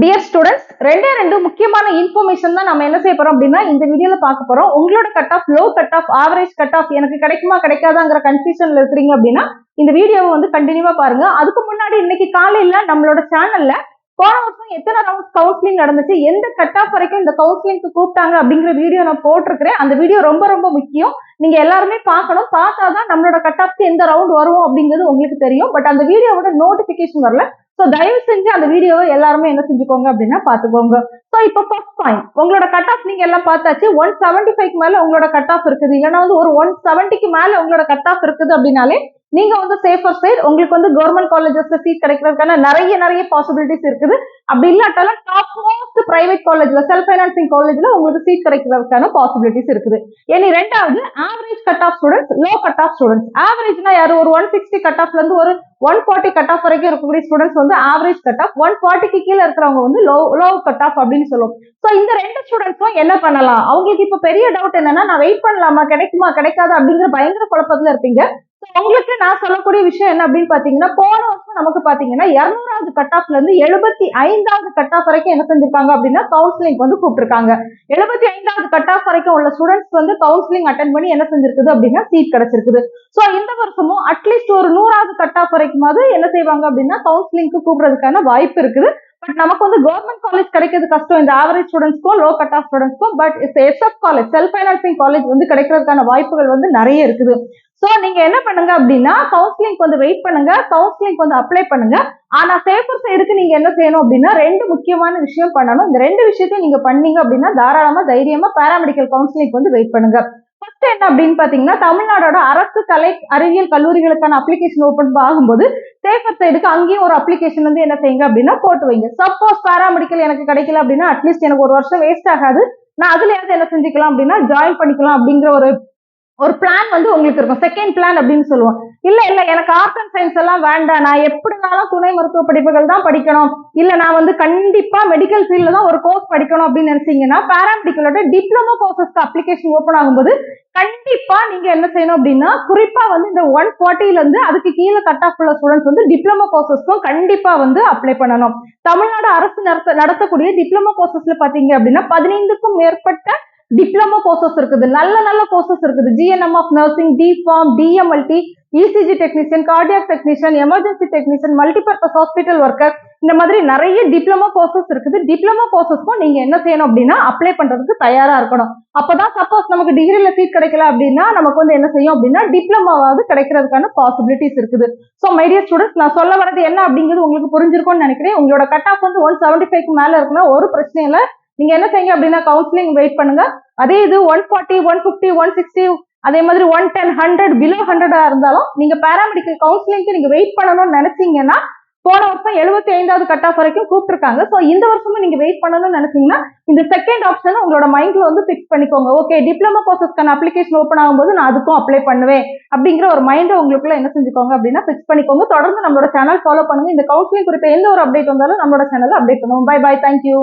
Dear students ரெண்டே ரெண்டு முக்கியமான இன்ஃபர்மேஷன் தான் நம்ம என்ன செய்ய போறோம் அப்படின்னா இந்த வீடியோல பார்க்க போறோம். உங்களோட cut off low cut off average cut off எனக்கு கிடைக்குமா கிடைக்காதாங்கிற கன்ஃபியூஷன்ல இருக்கிறீங்க அப்படின்னா இந்த வீடியோவை வந்து கண்டினியூவா பாருங்க. அதுக்கு முன்னாடி இன்னைக்கு காலையில நம்மளோட சேனல்ல போன வருஷம் எத்தனை ரவுண்ட்ஸ் கவுன்சிலிங் நடந்துச்சு எந்த கட் ஆஃப் வரைக்கும் இந்த கவுன்சிலிங்க்கு கூப்பிட்டாங்க அப்படிங்கிற வீடியோ நான் போட்டிருக்கிறேன். அந்த வீடியோ ரொம்ப ரொம்ப முக்கியம். நீங்க எல்லாருமே பார்க்கணும். பார்த்தாதான் நம்மளோட கட் ஆஃப்க்கு எந்த ரவுண்ட் வரும் அப்படிங்கிறது உங்களுக்கு தெரியும். பட் அந்த வீடியோவோட நோட்டிபிகேஷன் வரல. ஸோ தயவு செஞ்சு அந்த வீடியோவை எல்லாருமே என்ன செஞ்சுக்கோங்க அப்படின்னா பார்த்துக்கோங்க. ஸோ இப்போ ஃபர்ஸ்ட் பாயிண்ட் உங்களோட கட் ஆஃப் நீங்க எல்லாம் பார்த்தாச்சு. ஒன் செவன்டி ஃபைவ் மேல உங்களோட கட் ஆஃப் இருக்குது. இல்லைன்னா வந்து ஒரு ஒன் செவன்ட்டிக்கு மேல உங்களோட கட் ஆஃப் இருக்குது அப்படின்னாலே நீங்க வந்து சேஃபர் சைட் உங்களுக்கு வந்து கவர்மெண்ட் காலேஜஸ்ல சீட் கிடைக்கிறதுக்கான நிறைய நிறைய பாசிபிலிட்டிஸ் இருக்குது. அப்படி இல்லாட்டாலும் டாப் மோஸ்ட் பிரைவேட் காலேஜ்ல செல்ஃப் ஃபைனான்சிங் காலேஜ்ல உங்களுக்கு சீட் கிடைக்கிறதுக்கான பாசிபிலிட்டிஸ் இருக்குது. இனி ரெண்டாவது average cut off students low cut off students ஆவரேஜ்னா யாரு? ஒரு ஒன் சிக்ஸ்டி கட் ஆஃப்ல இருந்து ஒரு ஒன் ஃபார்ட்டி கட் ஆஃப் வரைக்கும் இருக்கக்கூடிய ஸ்டூடெண்ட்ஸ் வந்து ஆவரேஜ் கட் ஆஃப் ஒன் ஃபார்ட்டிக்கு கீழே இருக்கிறவங்க வந்து லோ லோ கட் ஆஃப் அப்படின்னு சொல்லுவோம் ஸோ இந்த ரெண்டு ஸ்டூடெண்ட்ஸும் என்ன பண்ணலாம்? அவங்களுக்கு இப்போ பெரிய டவுட் என்னன்னா நான் வெயிட் பண்ணலாமா? கிடைக்குமா? கிடைக்காது? அப்படிங்கிற பயங்கர குழப்பத்துல இருப்பீங்க. உங்களுக்கு நான் சொல்லக்கூடிய விஷயம் என்ன அப்படின்னு பாத்தீங்கன்னா போன வருஷம் நமக்கு பாத்தீங்கன்னா இருநூறாவது கட் ஆஃப்ல இருந்து எழுபத்தி ஐந்தாவது கட் ஆஃப் வரைக்கும் என்ன செஞ்சிருக்காங்க அப்படின்னா கவுன்சிலிங் வந்து கூப்பிட்டுருக்காங்க. எழுபத்தி ஐந்தாவது கட் ஆஃப் வரைக்கும் உள்ள ஸ்டூடெண்ட்ஸ் வந்து கவுன்சிலிங் அட்டன் பண்ணி என்ன செஞ்சிருக்குது அப்படின்னா சீட் கிடைச்சிருக்குது. ஸோ இந்த வருஷமும் அட்லீஸ்ட் ஒரு நூறாவது கட் ஆஃப் வரைக்குமாவது என்ன செய்வாங்க அப்படின்னா கவுன்சிலிங்க்கு கூப்பிடுறதுக்கான வாய்ப்பு இருக்குது. பட் நமக்கு வந்து கவர்மெண்ட் காலேஜ் கிடைக்கிறது கஷ்டம். இந்த ஆவரேஜ் ஸ்டூடெண்ட்ஸ்க்கும் low cut off ஸ்டூடெண்ட்ஸ்க்கும் but SF college self financing college வந்து கிடைக்கிறதுக்கான வாய்ப்புகள் வந்து நிறைய இருக்குது. ஸோ நீங்க என்ன பண்ணுங்க அப்படின்னா கவுன்சிலிங் வந்து வெயிட் பண்ணுங்க. கவுன்சிலிங் வந்து அப்ளை பண்ணுங்க. ஆனா சேஃபர் சைடுக்கு நீங்க என்ன செய்யணும் அப்படின்னா ரெண்டு முக்கியமான விஷயம் பண்ணணும். இந்த ரெண்டு விஷயத்தையும் நீங்க பண்ணீங்க அப்படின்னா தாராளமா தைரியமா பேராமெடிக்கல் கவுன்சிலிங் வந்து வெயிட் பண்ணுங்க. ஃபர்ஸ்ட் என்ன அப்படின்னு பாத்தீங்கன்னா தமிழ்நாடோட அரசு கலை அறிவியல் கல்லூரிகளுக்கான அப்ளிகேஷன் ஓபன் ஆகும்போது சேஃபர் சைடுக்கு அங்கேயும் ஒரு அப்ளிகேஷன் வந்து என்ன செய்யுங்க அப்படின்னா போட்டு வைங்க. சப்போஸ் பேராமெடிக்கல் எனக்கு கிடைக்கல அப்படின்னா அட்லீஸ்ட் எனக்கு ஒரு வருஷம் வேஸ்ட் ஆகாது. நான் அதுலயாவது என்ன செஞ்சுக்கலாம் அப்படின்னா ஜாயின் பண்ணிக்கலாம் அப்படிங்கிற ஒரு ஒரு பிளான் வந்து உங்களுக்கு இருக்கும். செகண்ட் பிளான் அப்படின்னு சொல்லுவோம். இல்ல இல்ல எனக்கு ஆர்ட் அண்ட் சயின்ஸ் எல்லாம் வேண்டாம். நான் எப்படினாலும் துணை மருத்துவ படிப்புகள் தான் படிக்கணும். இல்ல நான் வந்து கண்டிப்பா மெடிக்கல் ஃபீல்ட்ல தான் ஒரு கோர்ஸ் படிக்கணும் அப்படின்னு நினைச்சீங்கன்னா பேராமெடிக்கலோட டிப்ளமோ கோர்சஸ்க்கு அப்ளிகேஷன் ஓப்பன் ஆகும்போது கண்டிப்பா நீங்க என்ன செய்யணும் அப்படின்னா குறிப்பா வந்து இந்த ஒன் ஃபார்ட்டில இருந்து அதுக்கு கீழே கட் ஆஃப் உள்ள ஸ்டூடெண்ட்ஸ் வந்து டிப்ளமோ கோர்சஸ்க்கும் கண்டிப்பா வந்து அப்ளை பண்ணணும். தமிழ்நாடு அரசு நடத்த நடத்தக்கூடிய டிப்ளமோ கோர்சஸ்ல பாத்தீங்க அப்படின்னா பதினைந்துக்கும் மேற்பட்ட டிப்ளமோ கோர்சஸ் இருக்குது. நல்ல நல்ல கோர்சஸ் இருக்குது. GNM of nursing D pharm DMLT ECG technician cardiac technician emergency technician multipurpose hospital worker இந்த மாதிரி நிறைய டிப்ளமோ கோர்சஸ் இருக்குது. டிப்ளமோ கோர்சஸ்க்கும் நீங்க என்ன செய்யணும் அப்படின்னா அப்ளை பண்றதுக்கு தயாரா இருக்கணும். அப்பதான் சப்போஸ் நமக்கு டிகிரில சீட் கிடைக்கல அப்படின்னா நமக்கு வந்து என்ன செய்யும் அப்படின்னா டிப்ளமாவது கிடைக்கிறதுக்கான பாசிபிலிட்டிஸ் இருக்குது. ஸோ மைடியர் ஸ்டூடெண்ட்ஸ் நான் சொல்ல வரது என்ன அப்படிங்கிறது உங்களுக்கு புரிஞ்சிருக்கும்னு நினைக்கிறேன். உங்களோட கட் ஆஃப் வந்து ஒன் செவன்டி ஃபைவ்க்கு மேல இருக்குன்னா ஒரு பிரச்சனையும் இல்லை நீங்க என்ன செய்யுங்க அப்படின்னா கவுன்சிலிங் வெயிட் பண்ணுங்க. அதே இது one forty one fifty one sixty அதே மாதிரி ஒன் டென் ஹண்ட்ரட் பிலோ ஹண்ட்ரடா இருந்தாலும் நீங்க பேராமெடிக்கல் கவுன்சிலிங்க்கு நீங்க வெயிட் பண்ணணும்னு நினைச்சீங்கன்னா போன வருஷம் எழுபத்தி ஐந்தாவது கட் ஆஃப் வரைக்கும் கூப்பிட்டுருக்காங்க. ஸோ இந்த வருஷமும் நீங்க வெயிட் பண்ணணும்னு நினைச்சீங்கன்னா இந்த செகண்ட் ஆப்ஷன் உங்களோட மைண்ட்ல வந்து ஃபிக்ஸ் பண்ணிக்கோங்க. ஓகே டிப்ளமோ கோர்சஸ்க்கான அப்ளிகேஷன் ஓப்பன் ஆகும்போது நான் அதுக்கும் அப்ளை பண்ணுவேன். அப்படிங்கிற ஒரு மைண்டை உங்களுக்குள்ள என்ன செஞ்சுக்கோங்க அப்படின்னா ஃபிக்ஸ் பண்ணிக்கோங்க. தொடர்ந்து நம்மளோட சேனல் ஃபாலோ பண்ணுங்க. இந்த கவுன்சிலிங் குறித்த எந்த ஒரு அப்டேட் வந்தாலும் நம்மளோட சேனல் அப்டேட் பண்ணுவோம். Bye bye thank you